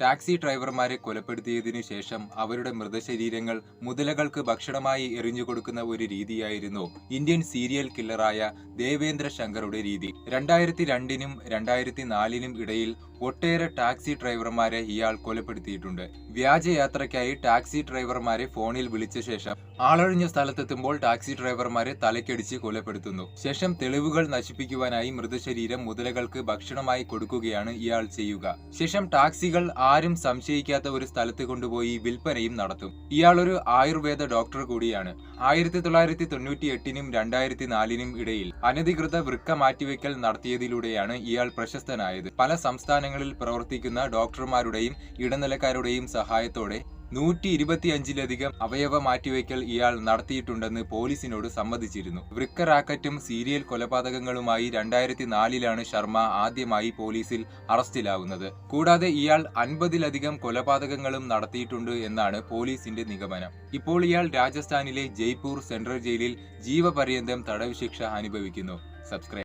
Taxi ഡ്രൈവർമാരെ കൊലപ്പെടുത്തിയതിനു ശേഷം അവരുടെ മൃതശരീരങ്ങൾ മുതലകൾക്ക് ഭക്ഷണമായി എറിഞ്ഞു കൊടുക്കുന്ന ഒരു രീതിയായിരുന്നു ഇന്ത്യൻ സീരിയൽ കില്ലറായ ദേവേന്ദ്ര ശങ്കറുടെ രീതി. രണ്ടായിരത്തി രണ്ടിനും രണ്ടായിരത്തി നാലിനും ഇടയിൽ ഒട്ടേറെ ടാക്സി ഡ്രൈവർമാരെ ഇയാൾ കൊലപ്പെടുത്തിയിട്ടുണ്ട്. വ്യാജയാത്രയ്ക്കായി ടാക്സി ഡ്രൈവർമാരെ ഫോണിൽ വിളിച്ച ശേഷം ആളൊഴിഞ്ഞ സ്ഥലത്തെത്തുമ്പോൾ ടാക്സി ഡ്രൈവർമാരെ തലക്കടിച്ച് കൊലപ്പെടുത്തുന്നു. ശേഷം തെളിവുകൾ നശിപ്പിക്കുവാനായി മൃതശരീരം മുതലകൾക്ക് ഭക്ഷണമായി കൊടുക്കുകയാണ് ഇയാൾ ചെയ്യുക. ശേഷം ടാക്സികൾ ആരും സംശയിക്കാത്ത ഒരു സ്ഥലത്ത് കൊണ്ടുപോയി വിൽപ്പനയും നടത്തും. ഇയാളൊരു ആയുർവേദ ഡോക്ടർ കൂടിയാണ്. ആയിരത്തി തൊള്ളായിരത്തി തൊണ്ണൂറ്റി എട്ടിനും രണ്ടായിരത്തി നാലിനും ഇടയിൽ അനധികൃത വൃക്ക മാറ്റിവെക്കൽ നടത്തിയതിലൂടെയാണ് ഇയാൾ പ്രശസ്തനായത്. പല സംസ്ഥാനങ്ങളിൽ പ്രവർത്തിക്കുന്ന ഡോക്ടർമാരുടെയും ഇടനിലക്കാരുടെയും സഹായത്തോടെ നൂറ്റി ഇരുപത്തിയഞ്ചിലധികം അവയവ മാറ്റിവയ്ക്കൽ ഇയാൾ നടത്തിയിട്ടുണ്ടെന്ന് പോലീസിനോട് സമ്മതിച്ചിരുന്നു. വൃക്ക റാക്കറ്റും സീരിയൽ കൊലപാതകങ്ങളുമായി രണ്ടായിരത്തി നാലിലാണ് ശർമ്മ ആദ്യമായി പോലീസിൽ അറസ്റ്റിലാവുന്നത്. കൂടാതെ ഇയാൾ അൻപതിലധികം കൊലപാതകങ്ങളും നടത്തിയിട്ടുണ്ട് എന്നാണ് പോലീസിന്റെ നിഗമനം. ഇപ്പോൾ ഇയാൾ രാജസ്ഥാനിലെ ജയ്പൂർ സെൻട്രൽ ജയിലിൽ ജീവപര്യന്തം തടവ് ശിക്ഷ അനുഭവിക്കുന്നു. സബ്സ്ക്രൈബ്